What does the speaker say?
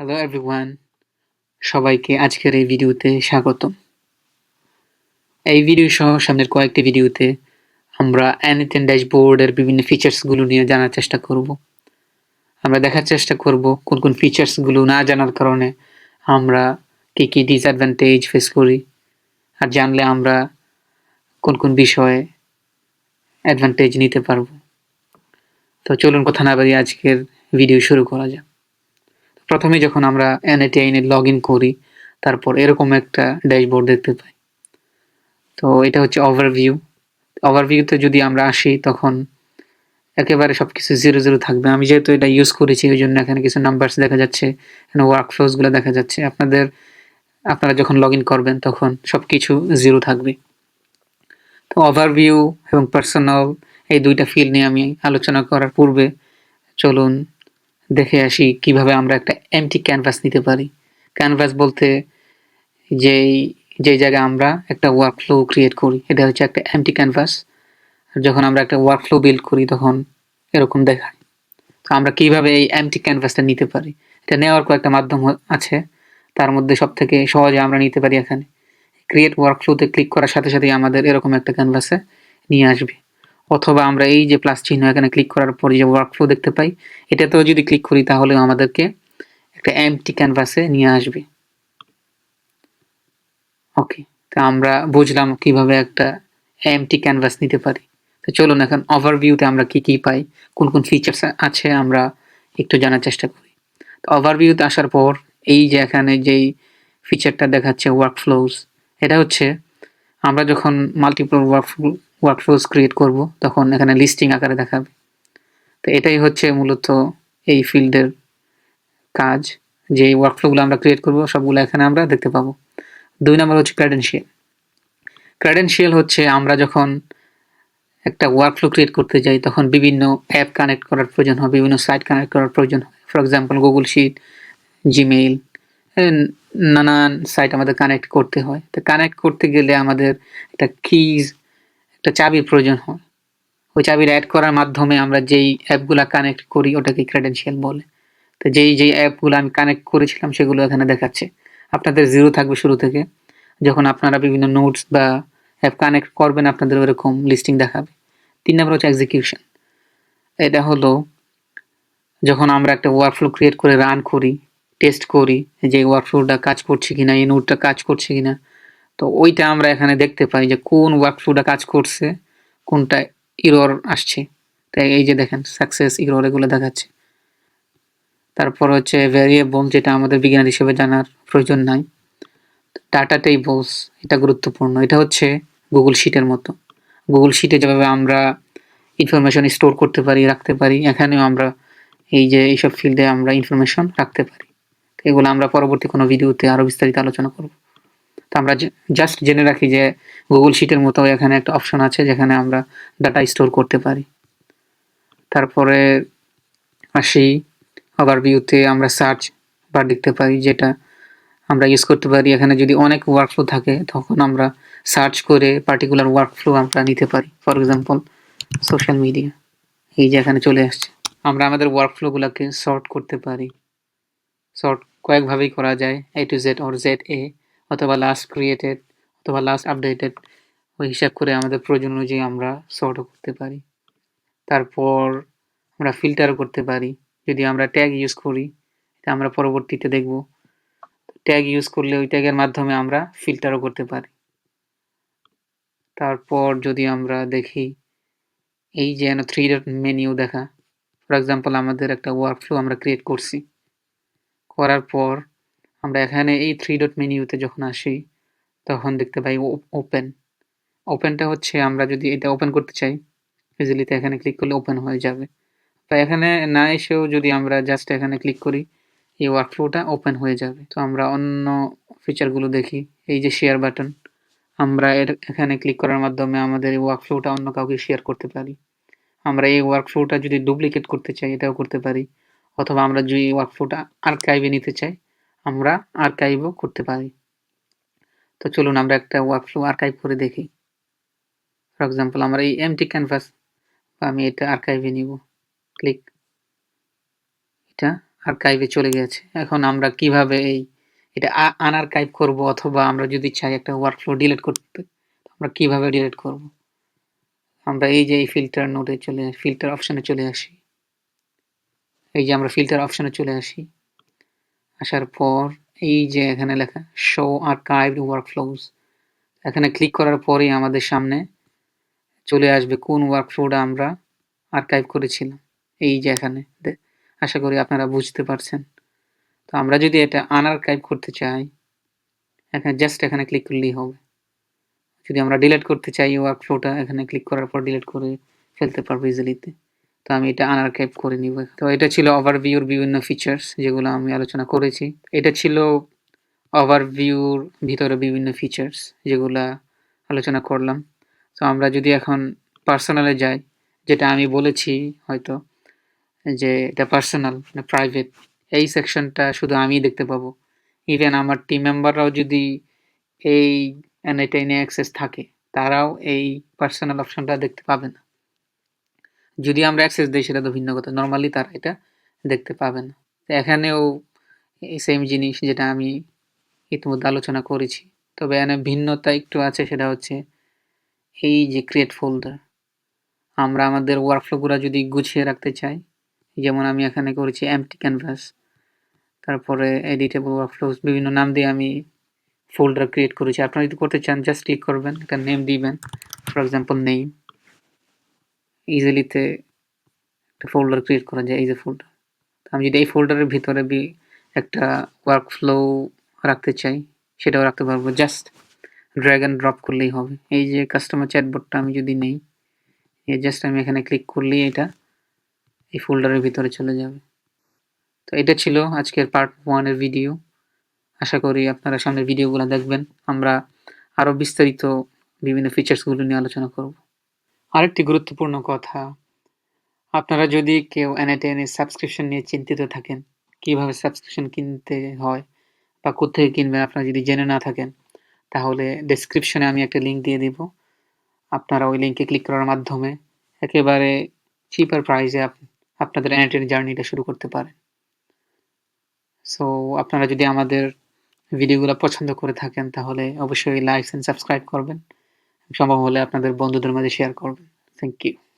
Hello everyone সবাইকে আজকের এই ভিডিওতে স্বাগত এই ভিডিও সহ সামনের কয়েকটি ভিডিওতে আমরা অ্যানিটেন ড্যাশবোর্ডের বিভিন্ন ফিচার্সগুলো নিয়ে জানার চেষ্টা করব। আমরা দেখার চেষ্টা করব কোন কোন ফিচার্সগুলো না জানার কারণে আমরা কী কী ডিসঅ্যাডভান্টেজ ফেস করি আর জানলে আমরা কোন কোন বিষয়ে অ্যাডভান্টেজ নিতে পারব। তো চলুন কথা না বাড়িয়ে আজকের ভিডিও শুরু করা যাক। প্রথমে যখন আমরা এনএটিআইনে লগ ইন করি, তারপর এরকম একটা ড্যাশবোর্ড দেখতে পাই। তো এটা হচ্ছে ওভারভিউ ওভারভিউতে যদি আমরা আসি, তখন একেবারে সব কিছু জিরো জিরো থাকবে। আমি যেহেতু এটা ইউজ করেছি ওই জন্য এখানে কিছু নাম্বারস দেখা যাচ্ছে, এখানে ওয়ার্ক ফ্লোসগুলো দেখা যাচ্ছে। আপনাদের, আপনারা যখন লগ ইন করবেন, তখন সব কিছু জিরো থাকবে। তো ওভারভিউ এবং পার্সোনাল এই দুইটা ফিল নিয়ে আমি আলোচনা করার পূর্বে চলুন দেখে আসি কীভাবে আমরা একটা এমটি ক্যানভাস নিতে পারি। ক্যানভাস বলতে যেই যেই জায়গায় আমরা একটা ওয়ার্কফ্লো ক্রিয়েট করি, এটা হচ্ছে একটা এমটি ক্যানভাস যখন আমরা একটা ওয়ার্কফ্লো বিল্ড করি, তখন এরকম দেখায়। তো আমরা কীভাবে এই এমটি ক্যানভাসটা নিতে পারি? এটা নেওয়ার কয়েকটা মাধ্যম আছে। তার মধ্যে সব থেকে সহজে আমরা নিতে পারি এখানে। ক্রিয়েট ওয়ার্ক ওয়ার্কফ্লোতে ক্লিক করার সাথে সাথেই আমাদের এরকম একটা ক্যানভাসে নিয়ে আসবে। অথবা আমরা এই যে প্লাস চিহ্ন এখানে ক্লিক করার পর যে ওয়ার্কফ্লো দেখতে পাই, এটাতেও যদি ক্লিক করি তাহলে আমাদেরকে একটা এমটি ক্যানভাসে নিয়ে আসবে। ওকে তো আমরা বুঝলাম কীভাবে একটা এমটি ক্যানভাস নিতে পারি। তো চলুন এখন ওভারভিউতে আমরা কি কি পাই, কোন কোন ফিচার্স আছে আমরা একটু জানার চেষ্টা করি। তো ওভারভিউতে আসার পর এই যে এখানে যেই ফিচারটা দেখাচ্ছে ওয়ার্কফ্লোজ এটা হচ্ছে আমরা যখন মাল্টিপল ওয়ার্কফ্লো ওয়ার্কফ্লোজ ক্রিয়েট করব, তখন এখানে লিস্টিং আকারে দেখাবে। তো এটাই হচ্ছে মূলত এই ফিল্ডের কাজ, যে ওয়ার্কফ্লোগুলো আমরা ক্রিয়েট করব, সবগুলো এখানে আমরা দেখতে পাবো। দুই নম্বর হচ্ছে ক্রেডেনশিয়াল ক্রেডেনশিয়াল হচ্ছে আমরা যখন একটা ওয়ার্কফ্লো ক্রিয়েট করতে যাই, তখন বিভিন্ন অ্যাপ কানেক্ট করার প্রয়োজন হয়, বিভিন্ন সাইট কানেক্ট করার প্রয়োজন হয়। For example Google sheet Gmail নানান সাইট আমাদের কানেক্ট করতে হয়। তো কানেক্ট করতে গেলে আমাদের একটা কিজ একটা চাবির প্রয়োজন হয়। ওই চাবির অ্যাড করার মাধ্যমে আমরা যেই অ্যাপগুলো কানেক্ট করি, ওটাকে ক্রেডেনশিয়াল বলে। তো যেই যেই অ্যাপগুলো আমি কানেক্ট করেছিলাম সেগুলো এখানে দেখাচ্ছে। আপনাদের জিরো থাকবে শুরু থেকে। যখন আপনারা বিভিন্ন নোটস বা অ্যাপ কানেক্ট করবেন, আপনাদের ওরকম লিস্টিং দেখাবে। তিন নম্বর হচ্ছে এক্সিকিউশন এটা হলো যখন আমরা একটা ওয়ার্কফ্লো ক্রিয়েট করে রান করি টেস্ট করি, যে ওয়ার্কফ্লোটা কাজ করছে কিনা, এই নোটটা কাজ করছে কিনা, তো ওইটা আমরা এখানে দেখতে পাই যে কোন ওয়ার্কফ্লোটা কাজ করছে, কোনটা ইরর আসছে। তাই এই যে দেখেন সাকসেস ইরর এগুলো দেখাচ্ছে। তারপর হচ্ছে ভ্যারিয়েবল যেটা আমাদের বিজ্ঞান হিসেবে জানার প্রয়োজন নাই। ডাটা টেবলস এটা গুরুত্বপূর্ণ। এটা হচ্ছে গুগল শিটের মতো। গুগল শিটে যেভাবে আমরা ইনফরমেশন স্টোর করতে পারি, রাখতে পারি, এখানেও আমরা এই যে এইসব ফিল্ডে আমরা ইনফরমেশন রাখতে পারি। এগুলো আমরা পরবর্তী কোনো ভিডিওতে আরও বিস্তারিত আলোচনা করব। তো আমরা জাস্ট জেনে রাখি যে গুগল শিটের মতো এখানে একটা অপশন আছে যেখানে আমরা ডাটা স্টোর করতে পারি। তারপরে আসি ওভারভিউতে আমরা সার্চ বার দেখতে পারি, যেটা আমরা ইউজ করতে পারি। এখানে যদি অনেক ওয়ার্কফ্লো থাকে, তখন আমরা সার্চ করে পার্টিকুলার ওয়ার্কফ্লো আমরা নিতে পারি। ফর এক্সাম্পল সোশ্যাল মিডিয়া এই যে এখানে চলে আসছে। আমরা আমাদের ওয়ার্কফ্লোগুলোকে সর্ট করতে পারি। সর্ট কয়েকভাবেই করা যায় A to Z or Z A অথবা লাস্ট ক্রিয়েটেড অথবা লাস্ট আপডেটেড ওই হিসাব করে আমাদের প্রয়োজন অনুযায়ী আমরা সর্টও করতে পারি। তারপর আমরা ফিল্টারও করতে পারি। যদি আমরা ট্যাগ ইউজ করি, এটা আমরা পরবর্তীতে দেখব। ট্যাগ ইউজ করলে ওই ট্যাগের মাধ্যমে আমরা ফিল্টারও করতে পারি। তারপর যদি আমরা দেখি, এই যে থ্রি ডট মেনিউ দেখা ফর এক্সাম্পল আমাদের একটা ওয়ার্কফ্লো আমরা ক্রিয়েট করছি। করার পর আমরা এখানে এই থ্রি ডট মেনিউতে যখন আসি, তখন দেখতে পাই ওপেন ওপেনটা হচ্ছে আমরা যদি এটা ওপেন করতে চাই ইজিলিতে এখানে ক্লিক করলে ওপেন হয়ে যাবে। বা এখানে না এসেও যদি আমরা জাস্ট এখানে ক্লিক করি, এই ওয়ার্কফ্লোটা ওপেন হয়ে যাবে। তো আমরা অন্য ফিচারগুলো দেখি, এই যে শেয়ার বাটন আমরা এর এখানে ক্লিক করার মাধ্যমে আমাদের এই ওয়ার্কফ্লোটা অন্য কাউকে শেয়ার করতে পারি। আমরা এই ওয়ার্কফ্লোটা যদি ডুপ্লিকেট করতে চাই, এটাও করতে পারি। অথবা আমরা যদি ওয়ার্কফ্লোটা আর্কাইভে নিতে চাই, আমরা আর্কাইভও করতে পারি। তো চলুন আমরা একটা ওয়ার্কফ্লো আর্কাইভ করে দেখি। ফর এক্সাম্পল আমরা এই এমটি ক্যানভাস আমি এটা আর্কাইভে নিব। ক্লিক এটা আর্কাইভে চলে গেছে। এখন আমরা কীভাবে এই এটা আ আনআর্কাইভ করব অথবা আমরা যদি চাই একটা ওয়ার্কফ্লো ডিলিট করতে, আমরা কীভাবে ডিলিট করব? আমরা এই যে এই ফিল্টার নোডে চলে ফিল্টার অপশনে চলে আসি। এই যে আমরা ফিল্টার অপশনে চলে আসি। আসার পর এই যে এখানে লেখা শো আর্কাইভড ওয়ার্কফ্লোজ এখানে ক্লিক করার পরেই আমাদের সামনে চলে আসবে কোন ওয়ার্কফ্লোটা আমরা আর্কাইভ করেছিলাম। এই যে এখানে আশা করি আপনারা বুঝতে পারছেন। তো আমরা যদি এটা আনআর্কাইভ করতে চাই, এখানে জাস্ট এখানে ক্লিক করলেই হবে। যদি আমরা ডিলিট করতে চাই ওয়ার্ক ফ্লোটা এখানে ক্লিক করার পর ডিলিট করে ফেলতে পারব ইজিলিতে। তো আমি এটা আনআর্কাইভ করে নিব। তো এটা ছিল ওভারভিউর বিভিন্ন ফিচার্স যেগুলো আমি আলোচনা করেছি। এটা ছিল ওভারভিউর ভিতরে বিভিন্ন ফিচার্স যেগুলা আলোচনা করলাম। তো আমরা যদি এখন পার্সোনালে যাই, যেটা আমি বলেছি হয়তো যে এটা পার্সোনাল না প্রাইভেট এই সেকশনটা শুধু আমিই দেখতে পাবো। ইভেন আমার টিম মেম্বাররাও যদি এই এনএটেইনে অ্যাক্সেস থাকে, তারাও এই পার্সোনাল অপশনটা দেখতে পাবে না। যদি আমরা অ্যাক্সেস দিই সেটা তো ভিন্ন কথা। নরমালি তারা এটা দেখতে পাবে না। এখানেও সেম জিনিস যেটা আমি ইতিমধ্যে আলোচনা করেছি। তবে এনে ভিন্নতা একটু আছে সেটা হচ্ছে এই যে ক্রিয়েট ফোল্ডার। আমরা আমাদের ওয়ার্কফ্লোগুলা যদি গুছিয়ে রাখতে চাই, যেমন আমি এখানে করেছি এমটি ক্যানভাস। তারপরে এডিটেবল ওয়ার্কফ্লোজ বিভিন্ন নাম দিয়ে আমি ফোল্ডার ক্রিয়েট করেছি। আপনারা যদি করতে চান জাস্ট ক্লিক করবেন, একটা নেম দিবেন। ফর এক্সাম্পল নেই ইজিলিতে একটা ফোল্ডার ক্রিয়েট করা যায় এই যে ফোল্ডার। আমি যদি এই ফোল্ডারের ভিতরে বি একটা ওয়ার্কফ্লো রাখতে চাই, সেটাও রাখতে পারব। জাস্ট ড্র্যাগ অ্যান্ড ড্রপ করলেই হবে। এই যে কাস্টমার চ্যাটবটটা আমি যদি নেই, জাস্ট আমি এখানে ক্লিক করলেই এটা এই ফোল্ডারের ভিতরে চলে যাবে। তো এটা ছিল আজকের পার্ট 1 এর ভিডিও। আশা করি আপনারা সামনের ভিডিওগুলা দেখবেন। আমরা আরও বিস্তারিত বিভিন্ন ফিচার্সগুলো নিয়ে আলোচনা করব। আরেকটি গুরুত্বপূর্ণ কথা, আপনারা যদি কেউ এর সাবস্ক্রিপশন নিয়ে চিন্তিত থাকেন, কীভাবে সাবস্ক্রিপশন কিনতে হয় বা কোত্থেকে কিনবেন আপনারা যদি জেনে না থাকেন, তাহলে ডেসক্রিপশনে আমি একটা লিংক দিয়ে দিব। আপনারা ওই লিংকে ক্লিক করার মাধ্যমে একেবারে চিপার প্রাইসে আপনাদের এনএটেন জার্নিটা শুরু করতে পারেন। সো আপনারা যদি আমাদের ভিডিওগুলো পছন্দ করে থাকেন, তাহলে অবশ্যই লাইক অ্যান্ড সাবস্ক্রাইব করবেন। সম্ভব হলে আপনাদের বন্ধুদের মাঝে শেয়ার করবেন। Thank you.